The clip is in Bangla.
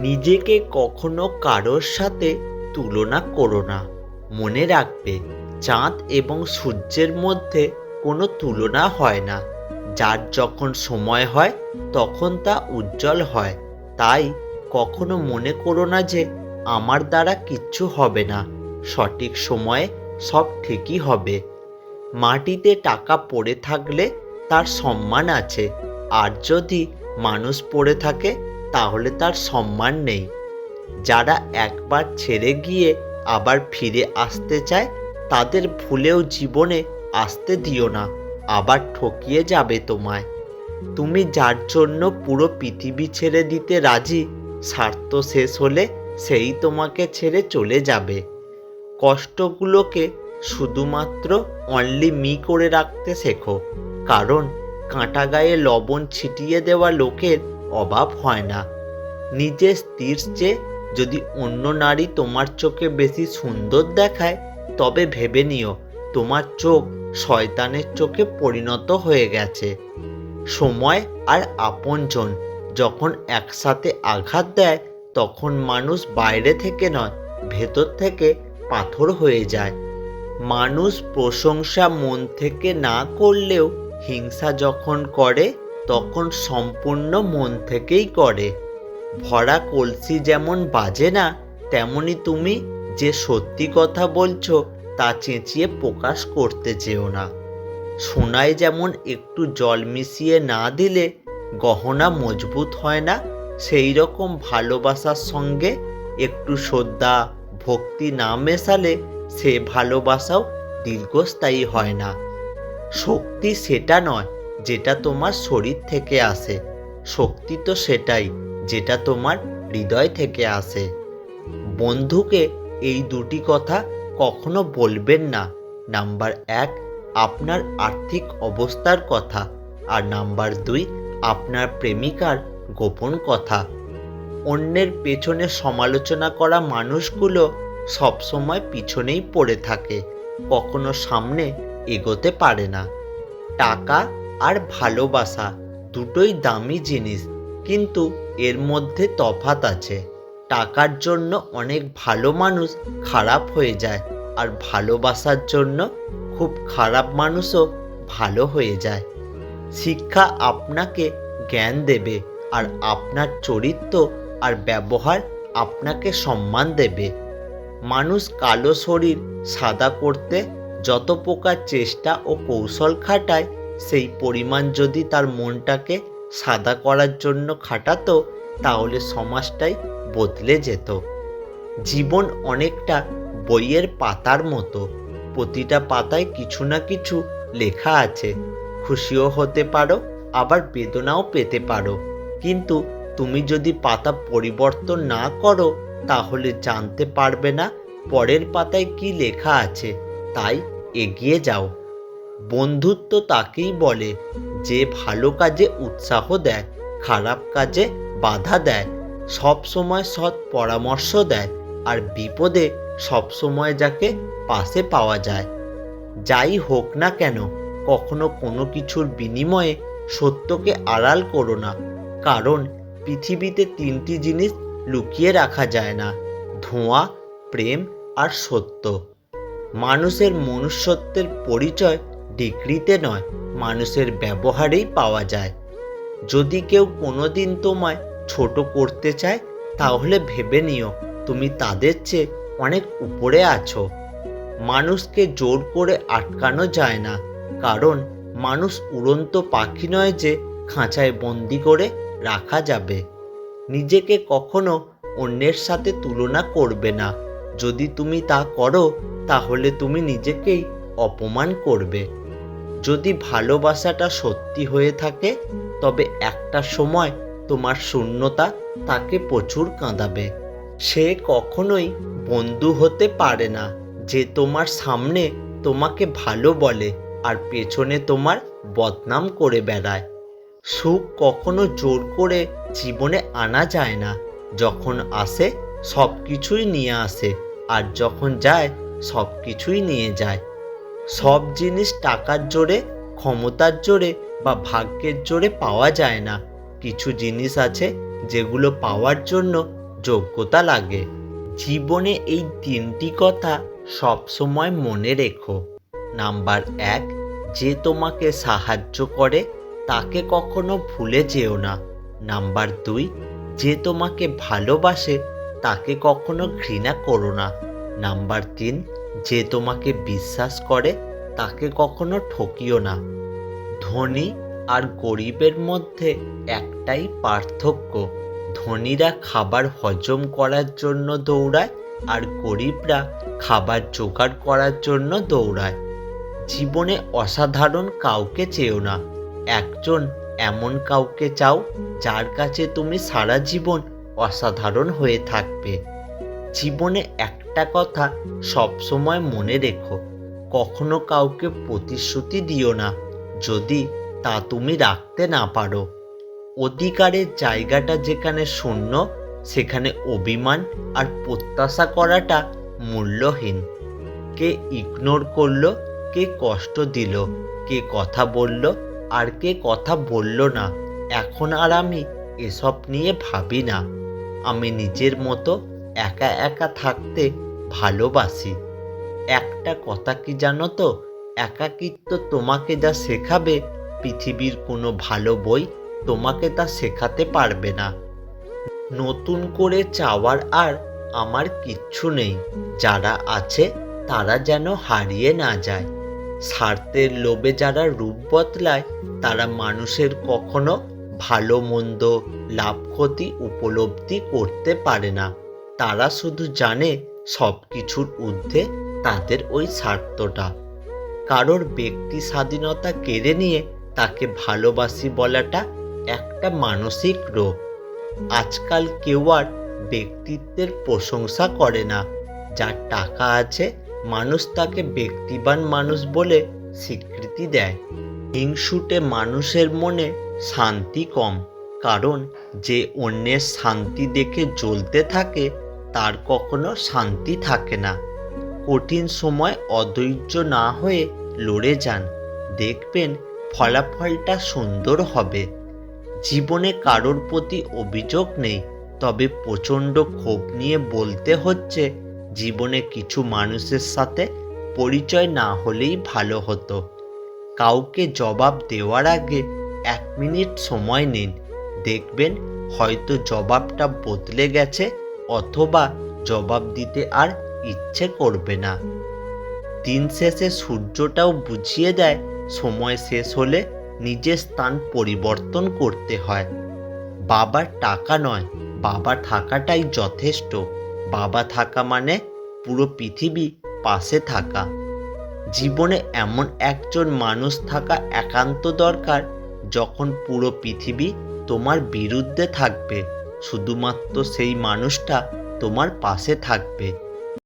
নিজেকে কখনো কারোর সাথে তুলনা করো না। মনে রাখবে, চাঁদ এবং সূর্যের মধ্যে কোনো তুলনা হয় না। যার যখন সময় হয়, তখন তা উজ্জ্বল হয়। তাই কখনো মনে করো না যে, আমার দ্বারা কিচ্ছু হবে না। সঠিক সময়ে সব ঠিকই হবে। মাটিতে টাকা পড়ে থাকলে তার সম্মান আছে। আর যদি মানুষ পড়ে থাকে তাহলে তার সম্মান নেই। যারা একবার ছেড়ে গিয়ে আবার ফিরে আসতে চায়, তাদের ভুলেও জীবনে আসতে দিও না, আবার ঠকিয়ে যাবে তোমায়। তুমি যার জন্য পুরো পৃথিবী ছেড়ে দিতে রাজি, স্বার্থ শেষ হলে সেই তোমাকে ছেড়ে চলে যাবে। কষ্টগুলোকে শুধুমাত্র অনলি মি করে রাখতে শেখো, কারণ কাঁটা গায়ে লবণ ছিটিয়ে দেওয়া লোকের অভাব হয় না। নিজের স্ত্রীর চেয়ে যদি অন্য নারী তোমার চোখে বেশি সুন্দর দেখায়, তবে ভেবে নিও, তোমার চোখ শয়তানের চোখে পরিণত হয়ে গেছে। সময় আর আপনজন যখন একসাথে আঘাত দেয়, তখন মানুষ বাইরে থেকে নয়, ভেতর থেকে পাথর হয়ে যায়। মানুষ প্রশংসা মন থেকে না করলেও হিংসা যখন করে, তখন সম্পূর্ণ মন থেকেই করে। ভরা কলসি যেমন বাজে না, তেমনি তুমি যে সত্যি কথা বলছো তা চেঁচিয়ে প্রকাশ করতে চেও না। সোনায় যেমন একটু জল মিশিয়ে না দিলে গহনা মজবুত হয় না, সেই রকম ভালোবাসার সঙ্গে একটু শ্রদ্ধা, ভক্তি না মেশালে সে ভালোবাসাও দীর্ঘস্থায়ী হয় না। শক্তি সেটা নয় যেটা তোমার শরীর থেকে আসে, শক্তি তো সেটাই। যেটা তোমার হৃদয় থেকে আসে। বন্ধুকে এই দুটি কথা কখনো বলবেন না। নাম্বার এক, আপনার আর্থিক অবস্থার কথা। আর নাম্বার দুই, আপনার প্রেমিকার গোপন কথা। অন্যের পেছনে সমালোচনা করা মানুষগুলো সবসময় পিছনেই পড়ে থাকে। কখনো সামনে এগোতে পারে না। টাকা আর ভালোবাসা দুটোই দামি জিনিস। কিন্তু এর মধ্যে তফাত আছে। টাকার জন্য অনেক ভালো মানুষ খারাপ হয়ে যায় আর ভালোবাসার জন্য খুব খারাপ মানুষও ভালো হয়ে যায়। শিক্ষা আপনাকে জ্ঞান দেবে আর আপনার চরিত্র আর ব্যবহার আপনাকে সম্মান দেবে। মানুষ কালো শরীর, সাদা করতে যত প্রকার চেষ্টা ও কৌশল খাটায়, সেই পরিমাণ যদি তার মনটাকে সাদা করার জন্য খাটাতো, তাহলে সমাজটাই বদলে যেত। জীবন অনেকটা বইয়ের পাতার মতো। প্রতিটা পাতায় কিছু না কিছু লেখা আছে। খুশিও হতে পারো, আবার বেদনাও পেতে পারো। কিন্তু তুমি যদি পাতা পরিবর্তন না করো, তাহলে জানতে পারবে না পরের পাতায় কি লেখা আছে। তাই এগিয়ে যাও। বন্ধুত্ব তাকেই বলে যে ভালো কাজে উৎসাহ দেয়, খারাপ কাজে বাধা দেয়, সব সময় সৎ পরামর্শ দেয় আর বিপদে সব সময় যাকে পাশে পাওয়া যায়। যাই হোক না কেন, কখনো কোনো কিছুর বিনিময়ে সত্যকে আড়াল করো না, কারণ পৃথিবীতে তিনটি জিনিস লুকিয়ে রাখা যায় না, ধোঁয়া, প্রেম আর সত্য। মানুষের মনুষ্যত্বের পরিচয় ডিগ্রিতে নয়, মানুষের ব্যবহারেই পাওয়া যায়। যদি কেউ কোনোদিন তোমায় ছোট করতে চায়, তাহলে ভেবে নিও, তুমি তাদের চেয়ে অনেক উপরে আছো। মানুষকে জোর করে আটকানো যায় না, কারণ মানুষ উড়ন্ত পাখি নয় যে খাঁচায় বন্দি করে রাখা যাবে। নিজেকে কখনো অন্যের সাথে তুলনা করবে না। যদি তুমি তা করো, তাহলে তুমি নিজেকেই অপমান করবে। যদি ভালোবাসাটা সত্যি হয়ে থাকে, তবে একটা সময় তোমার শূন্যতা তাকে প্রচুর কাঁদাবে। সে কখনোই বন্ধু হতে পারে না, যে তোমার সামনে তোমাকে ভালো বলে আর পেছনে তোমার বদনাম করে বেড়ায়। সুখ কখনো জোর করে জীবনে আনা যায় না, যখন আসে সব কিছুই নিয়ে আসে, আর যখন যায় সব কিছুই নিয়ে যায়। সব জিনিস টাকার জোরে, ক্ষমতার জোরে বা ভাগ্যের জোরে পাওয়া যায় না। কিছু জিনিস আছে যেগুলো পাওয়ার জন্য যোগ্যতা লাগে। জীবনে এই তিনটি কথা সবসময় মনে রেখো। নাম্বার এক, যে তোমাকে সাহায্য করে, তাকে কখনো ভুলে যেও না। নাম্বার দুই, যে তোমাকে ভালোবাসে, তাকে কখনো ঘৃণা করো না। নাম্বার তিন যে তোমাকে বিশ্বাস করে, তাকে কখনো ঠকিও না। ধনী আর গরিবের মধ্যে একটাই পার্থক্য, ধনীরা খাবার হজম করার জন্য দৌড়ায় আর গরিবরা খাবার জোগাড় করার জন্য দৌড়ায়। জীবনে অসাধারণ কাউকে চেও না। একজন এমন কাউকে চাও, যার কাছে তুমি সারা জীবন অসাধারণ হয়ে থাকবে। জীবনে একটা কথা সবসময় মনে রেখো, কখনো কাউকে প্রতিশ্রুতি দিও না, যদি তা তুমি রাখতে না পারো। অধিকারের জায়গাটা যেখানে শূন্য, সেখানে অভিমান আর প্রত্যাশা করাটা মূল্যহীন। কে ইগনোর করল, কে কষ্ট দিল, কে কথা বলল আর কে কথা বলল না, এখন আর আমি এসব নিয়ে ভাবি না। আমি নিজের মতো একা একা থাকতে ভালোবাসি। একটা কথা কি জানো তো? একাকিত্ব তোমাকে যা শেখাবে, পৃথিবীর কোনো ভালো বই তোমাকে তা শেখাতে পারবে না। নতুন করে চাওয়ার আর আমার কিচ্ছু নেই। যারা আছে, তারা যেন হারিয়ে না যায়। স্বার্থের লোভে যারা রূপ বদলায়, তারা মানুষের কখনো ভালো মন্দ, লাভ ক্ষতি উপলব্ধি করতে পারে না। তারা শুধু জানে সব কিছুর ঊর্ধ্বে তাদের ওই স্বার্থটা। কারোর ব্যক্তি স্বাধীনতা কেড়ে নিয়ে তাকে ভালোবাসি বলাটা একটা মানসিক রোগ। আজকাল কেউ আর ব্যক্তিত্বের প্রশংসা করে না। যার টাকা আছে, মানুষ তাকে ব্যক্তিবান মানুষ বলে স্বীকৃতি দেয়। হিংসুটে মানুষের মনে শান্তি কম, কারণ যে অন্যের শান্তি দেখে জ্বলতে থাকে তার কখনো শান্তি থাকে না। কঠিন সময় অধৈর্য না হয়ে লড়ে যান। দেখবেন ফলাফলটা সুন্দর হবে। জীবনে কারোর প্রতি অভিযোগ নেই, তবে প্রচণ্ড ক্ষোভ নিয়ে বলতে হচ্ছে, জীবনে কিছু মানুষের সাথে পরিচয় না হলেই ভালো হতো। কাউকে জবাব দেওয়ার আগে এক মিনিট সময় নিন। দেখবেন হয়তো জবাবটা বদলে গেছে অথবা জবাব দিতে আর ইচ্ছে করবে না। দিন শেষে সূর্যটাও বুঝিয়ে দেয়, সময় শেষ হলে নিজের স্থান পরিবর্তন করতে হয়। বাবার টাকা নয়, বাবা থাকাটাই যথেষ্ট। বাবা থাকা মানে পুরো পৃথিবী পাশে থাকা। জীবনে এমন একজন মানুষ থাকা একান্ত দরকার, যখন পুরো পৃথিবী তোমার বিরুদ্ধে থাকবে। শুধুমাত্র সেই মানুষটা তোমার পাশে থাকবে।